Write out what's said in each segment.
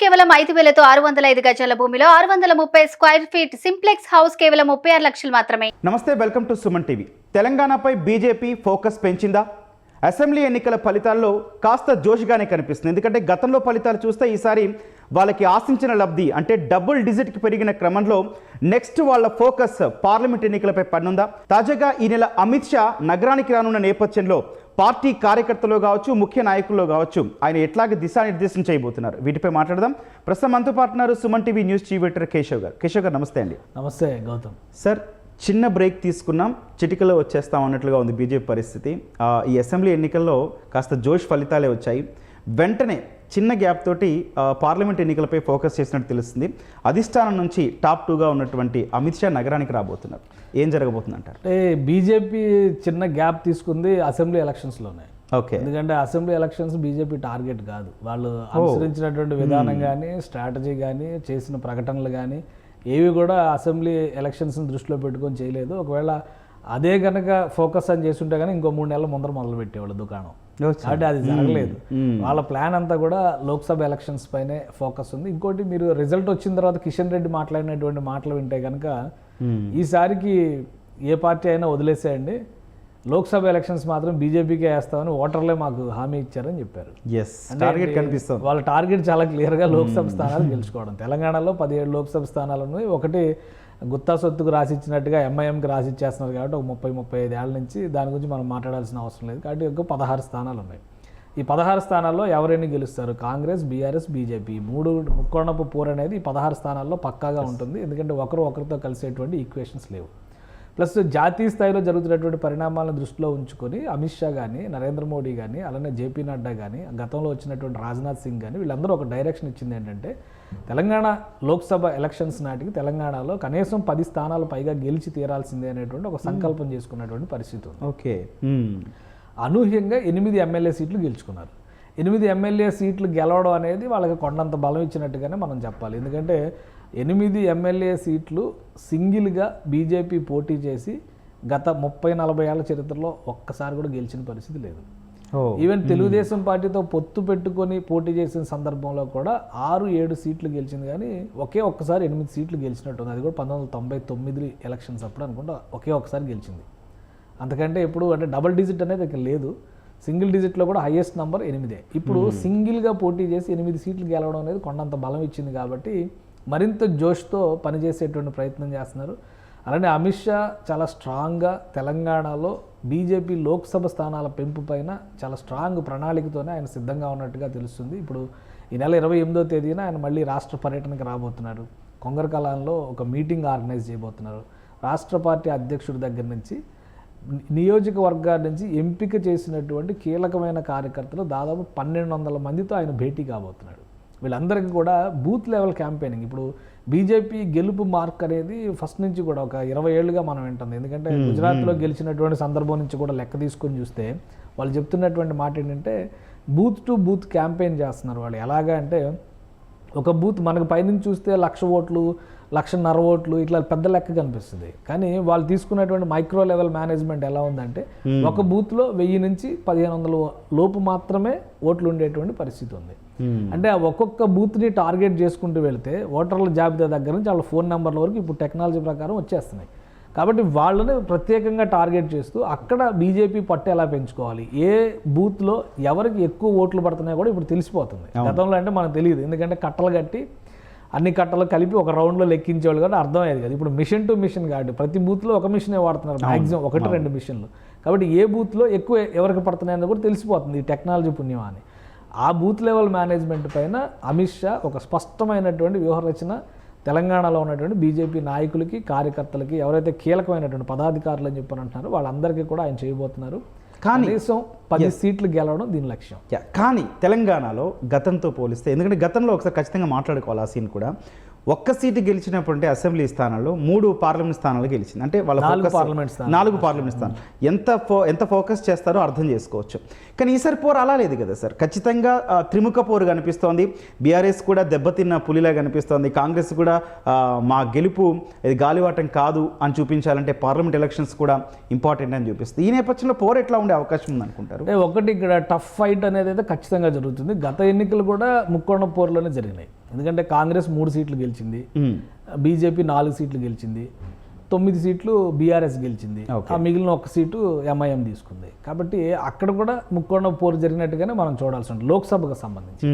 కేవలం ఐదు వేలతో ఆరు వందల ఐదు గజాల భూమిలో ఆరు వందల ముప్పై స్క్వైర్ ఫీట్ సింప్లెక్స్ హౌస్ కేవలం ముప్పై ఆరు లక్షలు మాత్రమే. నమస్తే వెల్కమ్ టు సుమన్ టీవీ. తెలంగాణపై బీజేపీ ఫోకస్ పెంచిందా? అసెంబ్లీ ఎన్నికల ఫలితాల్లో కాస్త జోష్గానే కనిపిస్తుంది. ఎందుకంటే గతంలో ఫలితాలు చూస్తే ఈసారి వాళ్ళకి ఆశించిన లబ్ధి అంటే డబుల్ డిజిట్కి పెరిగిన క్రమంలో నెక్స్ట్ వాళ్ళ ఫోకస్ పార్లమెంట్ ఎన్నికలపై పన్నుందా? తాజాగా ఈ నెల అమిత్ షా నగరానికి రానున్న నేపథ్యంలో పార్టీ కార్యకర్తలు కావచ్చు ముఖ్య నాయకుల్లో కావచ్చు ఆయన ఎట్లాగే దిశానిర్దేశం చేయబోతున్నారు? వీటిపై మాట్లాడదాం. ప్రస్తుతం మనతో పాటున్నారు Suman TV news chief editor Keshav గారు. కేశవ్ గారు నమస్తే అండి. నమస్తే గౌతమ్. సార్ చిన్న బ్రేక్ తీసుకున్నాం. చిటికలో వచ్చేస్తాం అన్నట్లుగా ఉంది బీజేపీ పరిస్థితి. ఈ అసెంబ్లీ ఎన్నికల్లో కాస్త జోష్ ఫలితాలే వచ్చాయి. వెంటనే చిన్న గ్యాప్ తోటి పార్లమెంట్ ఎన్నికలపై ఫోకస్ చేసినట్టు తెలుస్తుంది. అధిష్టానం నుంచి టాప్ టూగా ఉన్నటువంటి అమిత్ షా నగరానికి రాబోతున్నారు. ఏం జరగబోతుంది అంటారు అంటే బీజేపీ చిన్న గ్యాప్ తీసుకుంది అసెంబ్లీ ఎలక్షన్స్లోనే. ఓకే. ఎందుకంటే అసెంబ్లీ ఎలక్షన్స్ బీజేపీ టార్గెట్ కాదు. వాళ్ళు అనుసరించినటువంటి విధానం కానీ స్ట్రాటజీ కానీ చేసిన ప్రకటనలు కానీ ఏవి కూడా అసెంబ్లీ ఎలక్షన్స్ని దృష్టిలో పెట్టుకొని చేయలేదు. ఒకవేళ అదే కనుక ఫోకస్ అని చేస్తుంటే కానీ ఇంకో మూడు నెలల ముందర మొదలు పెట్టేవాళ్ళు దుకాణం. కాబట్టి అది జరగలేదు. వాళ్ళ ప్లాన్ అంతా కూడా లోక్సభ ఎలక్షన్స్ పైనే ఫోకస్ ఉంది. ఇంకోటి మీరు రిజల్ట్ వచ్చిన తర్వాత కిషన్ రెడ్డి మాట్లాడినటువంటి మాటలు వింటే కనుక ఈసారికి ఏ పార్టీ అయినా వదిలేసేయండి. లోక్సభ ఎలక్షన్స్ మాత్రం బీజేపీకే వేస్తామని ఓటర్లే మాకు హామీ ఇచ్చారని చెప్పారు. టార్గెట్ కనిపిస్తుంది. వాళ్ళ టార్గెట్ చాలా క్లియర్గా లోక్సభ స్థానాలు గెలుచుకోవడం. తెలంగాణలో పదిహేడు లోక్సభ స్థానాలు ఉన్నాయి. ఒకటి గుత్తా సొత్తుకు రాసిచ్చినట్టుగా ఎంఐఎంకి రాసిచ్చేస్తున్నారు కాబట్టి ఒక ముప్పై ముప్పై ఐదు ఏళ్ళ నుంచి దాని గురించి మనం మాట్లాడాల్సిన అవసరం లేదు. కాబట్టి ఒక పదహారు స్థానాలు ఉన్నాయి. ఈ పదహారు స్థానాల్లో ఎవరైనా గెలుస్తారు? కాంగ్రెస్ బీఆర్ఎస్ బీజేపీ మూడు ముక్కోణపు పోర్ అనేది ఈ పదహారు స్థానాల్లో పక్కాగా ఉంటుంది. ఎందుకంటే ఒకరు ఒకరితో కలిసేటువంటి ఈక్వేషన్స్ లేవు. ప్లస్ జాతీయ స్థాయిలో జరుగుతున్నటువంటి పరిణామాలను దృష్టిలో ఉంచుకొని అమిత్ షా కానీ నరేంద్ర మోడీ కానీ అలానే జేపీ నడ్డా కానీ గతంలో వచ్చినటువంటి రాజ్నాథ్ సింగ్ కానీ వీళ్ళందరూ ఒక డైరెక్షన్ ఇచ్చింది ఏంటంటే తెలంగాణ లోక్సభ ఎలక్షన్స్ నాటికి తెలంగాణలో కనీసం పది స్థానాలు పైగా గెలిచి తీరాల్సిందే అనేటువంటి ఒక సంకల్పం చేసుకున్నటువంటి పరిస్థితి ఉంది. ఓకే. అనూహ్యంగా ఎనిమిది ఎమ్మెల్యే సీట్లు గెలుచుకున్నారు. ఎనిమిది ఎమ్మెల్యే సీట్లు గెలవడం అనేది వాళ్ళకి కొండంత బలం ఇచ్చినట్టుగానే మనం చెప్పాలి. ఎందుకంటే ఎనిమిది ఎమ్మెల్యే సీట్లు సింగిల్గా బీజేపీ పోటీ చేసి గత ముప్పై నలభై ఏళ్ళ చరిత్రలో ఒక్కసారి కూడా గెలిచిన పరిస్థితి లేదు. ఈవెన్ తెలుగుదేశం పార్టీతో పొత్తు పెట్టుకొని పోటీ చేసిన సందర్భంలో కూడా ఆరు ఏడు సీట్లు గెలిచింది కానీ ఒకే ఒక్కసారి ఎనిమిది సీట్లు గెలిచినట్టుంది. అది కూడా పంతొమ్మిది వందల తొంభై తొమ్మిది ఎలక్షన్స్ అప్పుడు అనుకుంటా ఒకే ఒక్కసారి గెలిచింది. అంతకంటే ఇప్పుడు అంటే డబుల్ డిజిట్ అనేది ఇక్కడ లేదు. సింగిల్ డిజిట్లో కూడా హైయెస్ట్ నంబర్ ఎనిమిదే. ఇప్పుడు సింగిల్గా పోటీ చేసి ఎనిమిది సీట్లు గెలవడం అనేది కొండంత బలం ఇచ్చింది కాబట్టి మరింత జోష్తో పనిచేసేటువంటి ప్రయత్నం చేస్తున్నారు. అలానే అమిత్ షా చాలా స్ట్రాంగ్గా తెలంగాణలో బీజేపీ లోక్సభ స్థానాల పెంపు పైన చాలా స్ట్రాంగ్ ప్రణాళికతోనే ఆయన సిద్ధంగా ఉన్నట్టుగా తెలుస్తుంది. ఇప్పుడు ఈ నెల ఇరవై ఎనిమిదో తేదీన ఆయన మళ్ళీ రాష్ట్ర పర్యటనకి రాబోతున్నారు. కొంగరకలాన్లో ఒక మీటింగ్ ఆర్గనైజ్ చేయబోతున్నారు. రాష్ట్ర పార్టీ అధ్యక్షుడి దగ్గర నుంచి నియోజకవర్గాల నుంచి ఎంపిక చేసినటువంటి కీలకమైన కార్యకర్తలు దాదాపు పన్నెండు వందల మందితో ఆయన భేటీ కాబోతున్నాడు. వీళ్ళందరికీ కూడా బూత్ లెవెల్ క్యాంపెయినింగ్. ఇప్పుడు బీజేపీ గెలుపు మార్క్ అనేది ఫస్ట్ నుంచి కూడా ఒక ఇరవై ఏళ్ళుగా మనం వింటుంది. ఎందుకంటే గుజరాత్లో గెలిచినటువంటి సందర్భం నుంచి కూడా లెక్క తీసుకొని చూస్తే వాళ్ళు చెప్తున్నటువంటి మాట ఏంటంటే బూత్ టు బూత్ క్యాంపెయిన్ చేస్తున్నారు వాళ్ళు. ఎలాగా అంటే ఒక బూత్ మనకు పైనుంచి చూస్తే లక్ష ఓట్లు లక్షన్నర ఓట్లు ఇట్లా పెద్ద లెక్క కనిపిస్తుంది. కానీ వాళ్ళు తీసుకున్నటువంటి మైక్రో లెవెల్ మేనేజ్మెంట్ ఎలా ఉందంటే ఒక బూత్లో వెయ్యి నుంచి పదిహేను వందల లోపు మాత్రమే ఓట్లు ఉండేటువంటి పరిస్థితి ఉంది. అంటే ఆ ఒక్కొక్క బూత్ని టార్గెట్ చేసుకుంటూ వెళ్తే ఓటర్ల జాబితా దగ్గర నుంచి వాళ్ళ ఫోన్ నెంబర్ల వరకు ఇప్పుడు టెక్నాలజీ ప్రకారం వచ్చేస్తున్నాయి. కాబట్టి వాళ్ళని ప్రత్యేకంగా టార్గెట్ చేస్తూ అక్కడ బీజేపీ పట్టు ఎలా పెంచుకోవాలి? ఏ బూత్లో ఎవరికి ఎక్కువ ఓట్లు పడుతున్నాయో కూడా ఇప్పుడు తెలిసిపోతుంది. గతంలో అంటే మనకు తెలియదు. ఎందుకంటే కట్టలు కట్టి అన్ని కట్టలు కలిపి ఒక రౌండ్లో లెక్కించేవాళ్ళు కాబట్టి అర్థమయ్యేది కదా. ఇప్పుడు మిషన్ టు మిషన్ కాబట్టి ప్రతి బూత్లో ఒక మిషనే వాడుతున్నారు మాక్సిమం ఒకటి రెండు మిషన్లు. కాబట్టి ఏ బూత్లో ఎక్కువ ఎవరికి పడుతున్నాయని కూడా తెలిసిపోతుంది ఈ టెక్నాలజీ పుణ్యం అని. ఆ బూత్ లెవెల్ మేనేజ్మెంట్ పైన అమిత్ షా ఒక స్పష్టమైనటువంటి వ్యూహరచన తెలంగాణలో ఉన్నటువంటి బీజేపీ నాయకులకి కార్యకర్తలకి ఎవరైతే కీలకమైనటువంటి పదాధికారులు అని చెప్పని అంటున్నారో వాళ్ళందరికీ కూడా ఆయన చేయబోతున్నారు. కానీ- కనీసం పది సీట్లు గెలవడం దీని లక్ష్యం. కానీ తెలంగాణలో గతంతో పోలిస్తే ఎందుకంటే గతంలో ఒకసారి ఖచ్చితంగా మాట్లాడుకోవాలి ఆ సీన్ కూడా. ఒక్క సీటు గెలిచినప్పుడు అంటే అసెంబ్లీ స్థానాల్లో మూడు పార్లమెంట్ స్థానాలు గెలిచింది. అంటే వాళ్ళ నాలుగు పార్లమెంట్. నాలుగు పార్లమెంట్ స్థానాలు. ఎంత ఫో ఎంత ఫోకస్ చేస్తారో అర్థం చేసుకోవచ్చు. కానీ ఈసారి పోరు అలా లేదు కదా సార్. ఖచ్చితంగా త్రిముఖ పోరు కనిపిస్తోంది. బీఆర్ఎస్ కూడా దెబ్బతిన్న పులిలా కనిపిస్తోంది. కాంగ్రెస్ కూడా మా గెలుపు ఇది గాలివాటం కాదు అని చూపించాలంటే పార్లమెంట్ ఎలక్షన్స్ కూడా ఇంపార్టెంట్ అని చూపిస్తుంది. ఈ నేపథ్యంలో పోరు ఎట్లా ఉండే అవకాశం ఉంది అనుకుంటారు ఒకటి ఇక్కడ టఫ్ ఫైట్ అనేది అయితే ఖచ్చితంగా జరుగుతుంది. గత ఎన్నికలు కూడా ముక్కోణ పోరులోనే జరిగినాయి. ఎందుకంటే కాంగ్రెస్ మూడు సీట్లు గెలిచింది. బీజేపీ నాలుగు సీట్లు గెలిచింది. తొమ్మిది సీట్లు బీఆర్ఎస్ గెలిచింది. ఆ మిగిలిన ఒక సీటు ఎంఐఎం తీసుకుంది. కాబట్టి అక్కడ కూడా ముక్కోణ పోరు జరిగినట్టుగానే మనం చూడాల్సి ఉంటుంది లోక్సభకు సంబంధించి.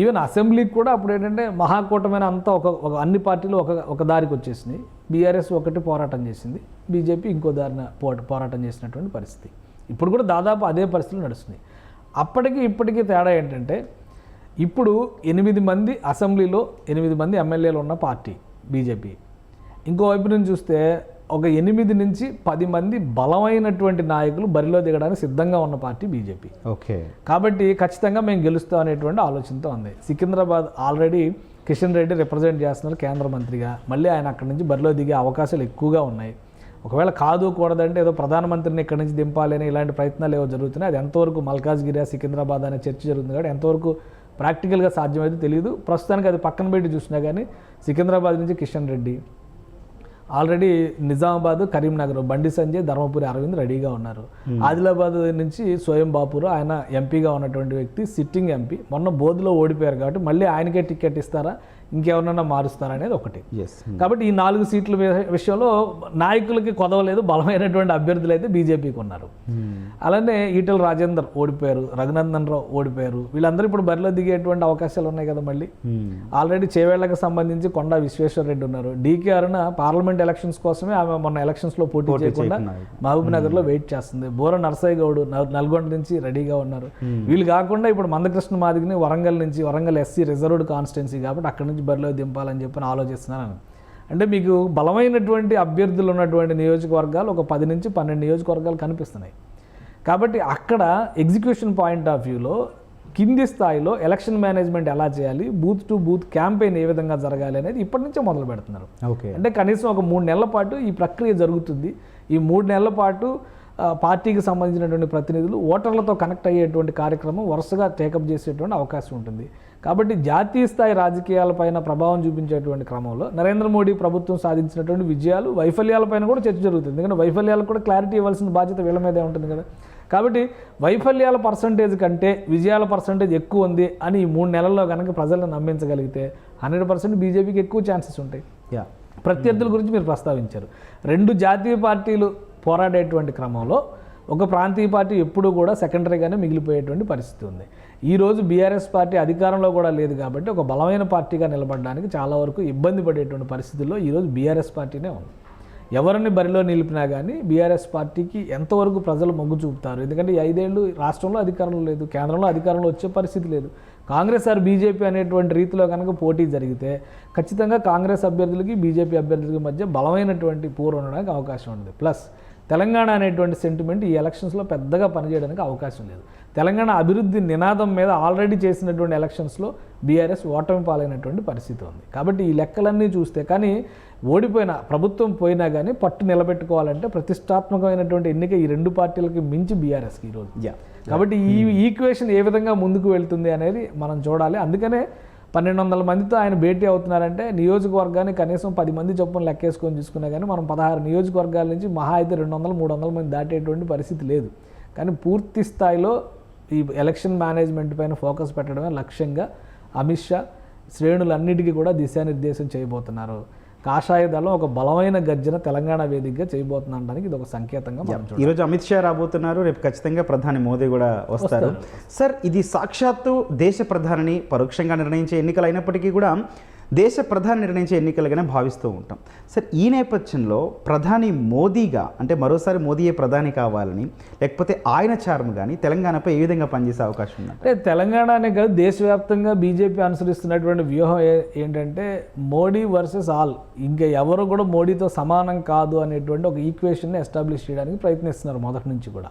ఈవెన్ అసెంబ్లీకి కూడా అప్పుడు ఏంటంటే మహాకూటమైన అంతా ఒక ఒక అన్ని పార్టీలు ఒక ఒక దారికి వచ్చేసినాయి బీఆర్ఎస్ ఒకటి పోరాటం చేసింది. బీజేపీ ఇంకో దారిన పోరాటం చేసినటువంటి పరిస్థితి. ఇప్పుడు కూడా దాదాపు అదే పరిస్థితులు నడుస్తున్నాయి. అప్పటికి ఇప్పటికీ తేడా ఏంటంటే ఇప్పుడు ఎనిమిది మంది అసెంబ్లీలో ఎనిమిది మంది ఎమ్మెల్యేలు ఉన్న పార్టీ బీజేపీ. ఇంకో వైపు నుంచి చూస్తే ఒక ఎనిమిది నుంచి పది మంది బలమైనటువంటి నాయకులు బరిలో దిగడానికి సిద్ధంగా ఉన్న పార్టీ బీజేపీ. ఓకే. కాబట్టి ఖచ్చితంగా మేము గెలుస్తాం అనేటువంటి ఆలోచనతో ఉంది. సికింద్రాబాద్ ఆల్రెడీ కిషన్ రెడ్డి రిప్రజెంట్ చేస్తున్నారు కేంద్ర మంత్రిగా. మళ్ళీ ఆయన అక్కడి నుంచి బరిలో దిగే అవకాశాలు ఎక్కువగా ఉన్నాయి. ఒకవేళ కాదు కూడదంటే ఏదో ప్రధానమంత్రిని ఇక్కడి నుంచి దింపాలి అని ఇలాంటి ప్రయత్నాలు ఏవో జరుగుతున్నాయి. అది ఎంతవరకు మల్కాజ్గిరి సికింద్రాబాద్ అనే చర్చ జరుగుతుంది కాబట్టి ఎంతవరకు ప్రాక్టికల్గా సాధ్యమైతే తెలియదు ప్రస్తుతానికి అది పక్కన పెట్టి చూసినా కానీ సికింద్రాబాద్ నుంచి కిషన్ రెడ్డి. ఆల్రెడీ నిజామాబాద్ కరీంనగర్ బండి సంజయ్ ధర్మపురి అరవింద్ రెడీగా ఉన్నారు. ఆదిలాబాద్ నుంచి స్వయం బాపురు ఆయన ఎంపీగా ఉన్నటువంటి వ్యక్తి సిట్టింగ్ ఎంపీ. మొన్న బోధులో ఓడిపోయారు కాబట్టి మళ్ళీ ఆయనకే టికెట్ ఇస్తారా? ఇంకెవరన్నా మారుస్తారా అనేది ఒకటి. ఎస్ కాబట్టి ఈ నాలుగు సీట్ల విషయంలో నాయకులకి కొదవలేదు బలమైనటువంటి అభ్యర్థులు అయితే బీజేపీకి ఉన్నారు. అలానే ఈటల రాజేందర్ ఓడిపోయారు రఘునందన్ రావు ఓడిపోయారు. వీళ్ళందరూ ఇప్పుడు బరిలో దిగేటువంటి అవకాశాలు ఉన్నాయి కదా మళ్ళీ. ఆల్రెడీ చేవేళ్ళకు సంబంధించి కొండా విశ్వేశ్వర రెడ్డి ఉన్నారు. డీకే అరుణ పార్లమెంట్ ఎలక్షన్స్ కోసమే ఆమె మొన్న ఎలక్షన్స్లో పోటీ చేయకుండా. మహబూబ్ నగర్లో వెయిట్ చేస్తుంది. బోర నరసయ్య గౌడ్ నల్గొండ నుంచి రెడీగా ఉన్నారు. వీళ్ళు కాకుండా ఇప్పుడు మందకృష్ణ మాదిగిని వరంగల్ నుంచి వరంగల్ ఎస్సీ రిజర్వ్డ్ కాన్స్టిట్యున్సీ కాబట్టి అక్కడ నుంచి బరిలో దింపాలని చెప్పి ఆలోచిస్తున్నాను అంటే మీకు బలమైనటువంటి అభ్యర్థులు ఉన్నటువంటి నియోజకవర్గాలు ఒక పది నుంచి పన్నెండు నియోజకవర్గాలు కనిపిస్తున్నాయి. కాబట్టి అక్కడ ఎగ్జిక్యూషన్ పాయింట్ ఆఫ్ వ్యూలో కింది స్థాయిలో ఎలక్షన్ మేనేజ్మెంట్ ఎలా చేయాలి బూత్ టు బూత్ క్యాంపెయిన్ ఏ విధంగా జరగాలి అనేది ఇప్పటి నుంచే మొదలు పెడుతున్నారు. ఓకే. అంటే కనీసం ఒక మూడు నెలల పాటు ఈ ప్రక్రియ జరుగుతుంది. ఈ మూడు నెలల పాటు పార్టీకి సంబంధించినటువంటి ప్రతినిధులు ఓటర్లతో కనెక్ట్ అయ్యేటువంటి కార్యక్రమం వరుసగా టేకప్ చేసేటువంటి అవకాశం ఉంటుంది. కాబట్టి జాతీయ స్థాయి రాజకీయాలపైన ప్రభావం చూపించేటువంటి క్రమంలో నరేంద్ర మోడీ ప్రభుత్వం సాధించినటువంటి విజయాలు వైఫల్యాలపైన కూడా చర్చ జరుగుతుంది. ఎందుకంటే వైఫల్యాలకు కూడా క్లారిటీ ఇవ్వాల్సిన బాధ్యత వీళ్ళ మీదే ఉంటుంది కదా. కాబట్టి వైఫల్యాల పర్సంటేజ్ కంటే విజయాల పర్సంటేజ్ ఎక్కువ ఉంది అని ఈ మూడు నెలల్లో కనుక ప్రజలను నమ్మించగలిగితే హండ్రెడ్ పర్సెంట్ బీజేపీకి ఎక్కువ ఛాన్సెస్ ఉంటాయి. యా. ప్రత్యర్థుల గురించి మీరు ప్రస్తావించారు. రెండు జాతీయ పార్టీలు పోరాడేటువంటి క్రమంలో ఒక ప్రాంతీయ పార్టీ ఎప్పుడూ కూడా సెకండరీగానే మిగిలిపోయేటువంటి పరిస్థితి ఉంది. ఈ రోజు బీఆర్ఎస్ పార్టీ అధికారంలో కూడా లేదు కాబట్టి ఒక బలమైన పార్టీగా నిలబడడానికి చాలా వరకు ఇబ్బంది పడేటువంటి పరిస్థితుల్లో ఈరోజు బీఆర్ఎస్ పార్టీనే ఉంది. ఎవరిని బరిలో నిలిపినా కానీ బీఆర్ఎస్ పార్టీకి ఎంతవరకు ప్రజలు మొగ్గు చూపుతారు? ఎందుకంటే ఐదేళ్ళు రాష్ట్రంలో అధికారంలో లేదు కేంద్రంలో అధికారంలో వచ్చే పరిస్థితి లేదు. కాంగ్రెస్ ఆర్ బీజేపీ అనేటువంటి రీతిలో కనుక పోటీ జరిగితే ఖచ్చితంగా కాంగ్రెస్ అభ్యర్థులకి బీజేపీ అభ్యర్థులకి మధ్య బలమైనటువంటి పోరు ఉండడానికి అవకాశం ఉంది. ప్లస్ తెలంగాణ అనేటువంటి సెంటిమెంట్ ఈ ఎలక్షన్స్లో పెద్దగా పనిచేయడానికి అవకాశం లేదు. తెలంగాణ అభివృద్ధి నినాదం మీద ఆల్రెడీ చేసినటువంటి ఎలక్షన్స్లో బీఆర్ఎస్ ఓటమి పాలైనటువంటి పరిస్థితి ఉంది. కాబట్టి ఈ లెక్కలన్నీ చూస్తే కానీ ఓడిపోయిన ప్రభుత్వం పోయినా కానీ పట్టు నిలబెట్టుకోవాలంటే ప్రతిష్టాత్మకమైనటువంటి ఎన్నిక ఈ రెండు పార్టీలకి మించి బీఆర్ఎస్కి ఈరోజు. కాబట్టి ఈ ఈక్వేషన్ ఏ విధంగా ముందుకు వెళ్తుంది అనేది మనం చూడాలి. అందుకనే పన్నెండు వందల మందితో ఆయన భేటీ అవుతున్నారంటే నియోజకవర్గాన్ని కనీసం పది మంది చొప్పున లెక్కేసుకొని చూసుకున్నా కానీ మనం పదహారు నియోజకవర్గాల నుంచి మహా అయితే రెండు వందలు మూడు వందల మంది దాటేటువంటి పరిస్థితి లేదు. కానీ పూర్తి స్థాయిలో ఈ ఎలక్షన్ మేనేజ్మెంట్ పైన ఫోకస్ పెట్టడమే లక్ష్యంగా అమిత్ షా శ్రేణులన్నిటికీ కూడా దిశానిర్దేశం చేయబోతున్నారు. కాషాయ దళం ఒక బలమైన గర్జన తెలంగాణ వేదికగా చేయబోతుందనడానికి ఇది ఒక సంకేతంగా ఈరోజు అమిత్ షా రాబోతున్నారు రేపు ఖచ్చితంగా ప్రధాని మోదీ కూడా వస్తారు. సార్ ఇది సాక్షాత్తు దేశ ప్రధానిని పరోక్షంగా నిర్ణయించే ఎన్నికలు అయినప్పటికీ కూడా దేశ ప్రధాని నిర్ణయించే ఎన్నికలుగానే భావిస్తూ ఉంటాం. సార్ ఈ నేపథ్యంలో ప్రధాని మోదీగా అంటే మరోసారి మోదీయే ప్రధాని కావాలని లేకపోతే ఆయన చారం కానీ తెలంగాణపై ఏ విధంగా పనిచేసే అవకాశం ఉంది అంటే తెలంగాణనే కాదు దేశవ్యాప్తంగా బీజేపీ అనుసరిస్తున్నటువంటి వ్యూహం ఏంటంటే మోడీ వర్సెస్ ఆల్. ఇంకా ఎవరు కూడా మోడీతో సమానం కాదు అనేటువంటి ఒక ఈక్వేషన్ని ఎస్టాబ్లిష్ చేయడానికి ప్రయత్నిస్తున్నారు మొదటి నుంచి కూడా.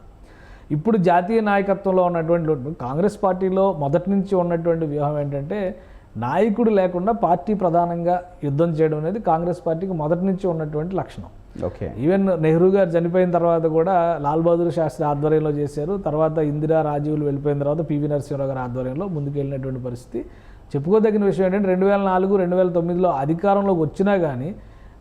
ఇప్పుడు జాతీయ నాయకత్వంలో ఉన్నటువంటి కాంగ్రెస్ పార్టీలో మొదటి నుంచి ఉన్నటువంటి వ్యూహం ఏంటంటే నాయకుడు లేకుండా పార్టీ ప్రధానంగా యుద్ధం చేయడం అనేది కాంగ్రెస్ పార్టీకి మొదటి నుంచి ఉన్నటువంటి లక్షణం. ఓకే. ఈవెన్ నెహ్రూ గారు చనిపోయిన తర్వాత కూడా లాల్ బహదూర్ శాస్త్రి ఆధ్వర్యంలో చేశారు. తర్వాత ఇందిరా రాజీవులు వెళ్ళిపోయిన తర్వాత పివి నరసింహరావు గారి ఆధ్వర్యంలో ముందుకు వెళ్ళినటువంటి పరిస్థితి. చెప్పుకోదగిన విషయం ఏంటంటే రెండు వేల నాలుగు రెండు వేల తొమ్మిదిలో అధికారంలోకి వచ్చినా కానీ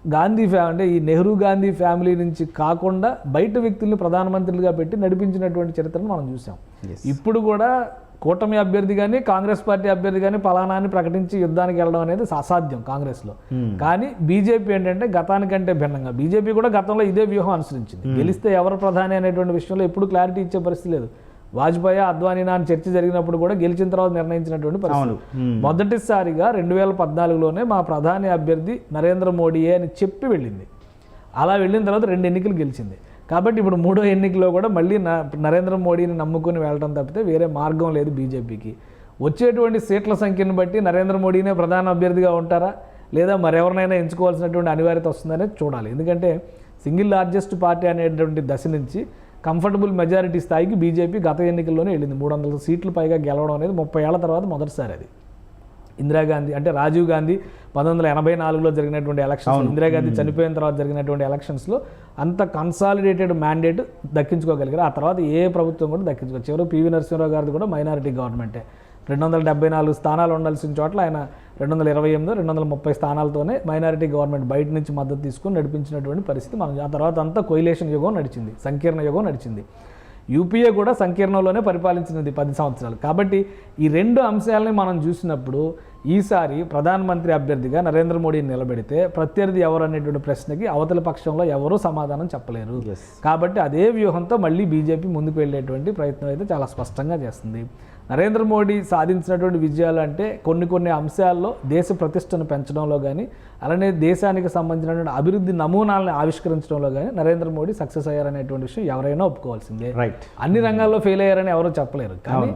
గాంధీ ఫ్యా అంటే ఈ నెహ్రూ గాంధీ ఫ్యామిలీ నుంచి కాకుండా బయట వ్యక్తుల్ని ప్రధానమంత్రులుగా పెట్టి నడిపించినటువంటి చరిత్రను మనం చూసాం. ఇప్పుడు కూడా కూటమి అభ్యర్థి కానీ కాంగ్రెస్ పార్టీ అభ్యర్థి కానీ పలానా అని ప్రకటించి యుద్ధానికి వెళ్ళడం అనేది అసాధ్యం కాంగ్రెస్లో. కానీ బీజేపీ ఏంటంటే గతానికంటే భిన్నంగా. బీజేపీ కూడా గతంలో ఇదే వ్యూహం అనుసరించింది. గెలిస్తే ఎవరు ప్రధాని అనేటువంటి విషయంలో ఎప్పుడు క్లారిటీ ఇచ్చే పరిస్థితి లేదు. వాజ్పేయి అద్వానీనా అని చర్చ జరిగినప్పుడు కూడా గెలిచిన తర్వాత నిర్ణయించినటువంటి. పరిస్థితి. మొదటిసారిగా రెండు వేల పద్నాలుగులోనే మా ప్రధాని అభ్యర్థి నరేంద్ర మోడీయే అని చెప్పి వెళ్ళింది. అలా వెళ్ళిన తర్వాత రెండు ఎన్నికలు గెలిచింది. కాబట్టి ఇప్పుడు మూడో ఎన్నికలో కూడా మళ్ళీ నరేంద్ర మోడీని నమ్ముకుని వెళ్ళడం తప్పితే వేరే మార్గం లేదు బీజేపీకి. వచ్చేటువంటి సీట్ల సంఖ్యను బట్టి నరేంద్ర మోడీనే ప్రధాన అభ్యర్థిగా ఉంటారా? లేదా మరెవరినైనా ఎంచుకోవాల్సినటువంటి అనివార్యత వస్తుందనేది చూడాలి. ఎందుకంటే సింగిల్ లార్జెస్ట్ పార్టీ అనేటువంటి దశ నుంచి కంఫర్టబుల్ మెజారిటీ స్థాయికి బీజేపీ గత ఎన్నికల్లోనే వెళ్ళింది. మూడు వందల సీట్లు పైగా గెలవడం అనేది ముప్పై ఏళ్ళ తర్వాత మొదటిసారి అది. ఇందిరాగాంధీ అంటే రాజీవ్ గాంధీ పంతొమ్మిది వందల ఎనభై నాలుగులో జరిగినటువంటి ఎలక్షన్స్ ఇందిరాగాంధీ చనిపోయిన తర్వాత జరిగినటువంటి ఎలక్షన్స్లో అంత కన్సాలిడేటెడ్ మ్యాండేట్ దక్కించుకోగలిగారు. ఆ తర్వాత ఏ ప్రభుత్వం కూడా దక్కించుకోవచ్చు చివరి పివి నరసింహరావు గారిది కూడా మైనారిటీ గవర్నమెంటే. రెండు వందల డెబ్బై నాలుగు స్థానాలు ఉండాల్సిన చోట్ల ఆయన రెండు వందల ఇరవై ఎనిమిది రెండు వందల ముప్పై స్థానాలతోనే మైనారిటీ గవర్నమెంట్ బయట నుంచి మద్దతు తీసుకుని నడిపించినటువంటి పరిస్థితి మనం ఆ తర్వాత అంతా కొయిలేషన్ యుగం నడిచింది. సంకీర్ణ యుగం నడిచింది. యూపీఏ కూడా సంకీర్ణంలోనే పరిపాలించినది పది సంవత్సరాలు. కాబట్టి ఈ రెండు అంశాలని మనం చూసినప్పుడు ఈసారి ప్రధానమంత్రి అభ్యర్థిగా నరేంద్ర మోడీని నిలబెడితే ప్రత్యర్థి ఎవరు అనేటువంటి ప్రశ్నకి అవతల పక్షంలో ఎవరూ సమాధానం చెప్పలేరు. కాబట్టి అదే వ్యూహంతో మళ్ళీ బీజేపీ ముందుకు వెళ్ళేటువంటి ప్రయత్నం అయితే చాలా స్పష్టంగా చేస్తుంది. నరేంద్ర మోడీ సాధించినటువంటి విజయాలు అంటే కొన్ని కొన్ని అంశాల్లో దేశ ప్రతిష్టను పెంచడంలో కానీ అలానే దేశానికి సంబంధించినటువంటి అభివృద్ధి నమూనాలను ఆవిష్కరించడంలో కానీ నరేంద్ర మోడీ సక్సెస్ అయ్యారనేటువంటి విషయం ఎవరైనా ఒప్పుకోవాల్సిందే. రైట్ అన్ని రంగాల్లో ఫెయిల్ అయ్యారని ఎవరూ చెప్పలేరు. కానీ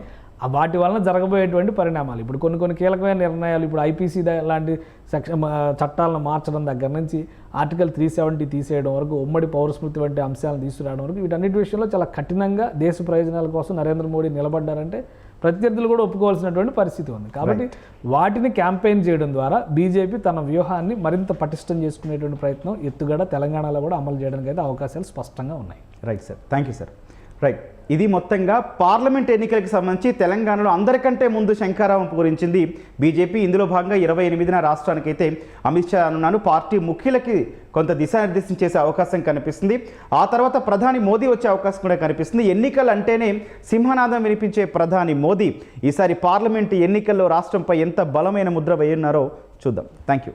వాటి వలన జరగబోయేటువంటి పరిణామాలు. ఇప్పుడు కొన్ని కొన్ని కీలకమైన నిర్ణయాలు ఇప్పుడు ఐపీసీ లాంటి సెక్షన్ చట్టాలను మార్చడం దగ్గర నుంచి ఆర్టికల్ త్రీ సెవెంటీ తీసేయడం వరకు ఉమ్మడి పౌరస్మృతి వంటి అంశాలను తీసుకురావడం వరకు వీటన్నిటి విషయంలో చాలా కఠినంగా దేశ ప్రయోజనాల కోసం నరేంద్ర మోడీ నిలబడ్డారంటే ప్రత్యర్థులు కూడా ఒప్పుకోవాల్సినటువంటి పరిస్థితి ఉంది. కాబట్టి వాటిని క్యాంపెయిన్ చేయడం ద్వారా బీజేపీ తన వ్యూహాన్ని మరింత పటిష్టం చేసుకునేటువంటి ప్రయత్నం ఎత్తుగడ తెలంగాణలో కూడా అమలు చేయడానికి అయితే అవకాశాలు స్పష్టంగా ఉన్నాయి. Right sir thank you sir right ఇది మొత్తంగా పార్లమెంట్ ఎన్నికలకు సంబంధించి తెలంగాణలో అందరికంటే ముందు శంకారావం పూరించింది. బీజేపీ ఇందులో భాగంగా ఇరవై ఎనిమిదిన రాష్ట్రానికైతే అమిత్ షా అనున్నాను. పార్టీ ముఖ్యులకి కొంత దిశానిర్దేశం చేసే అవకాశం కనిపిస్తుంది. ఆ తర్వాత ప్రధాని మోదీ వచ్చే అవకాశం కూడా కనిపిస్తుంది. ఎన్నికలు అంటేనే సింహనాదం వినిపించే ప్రధాని మోదీ. ఈసారి పార్లమెంట్ ఎన్నికల్లో రాష్ట్రంపై ఎంత బలమైన ముద్ర వేయన్నారో చూద్దాం. Thank you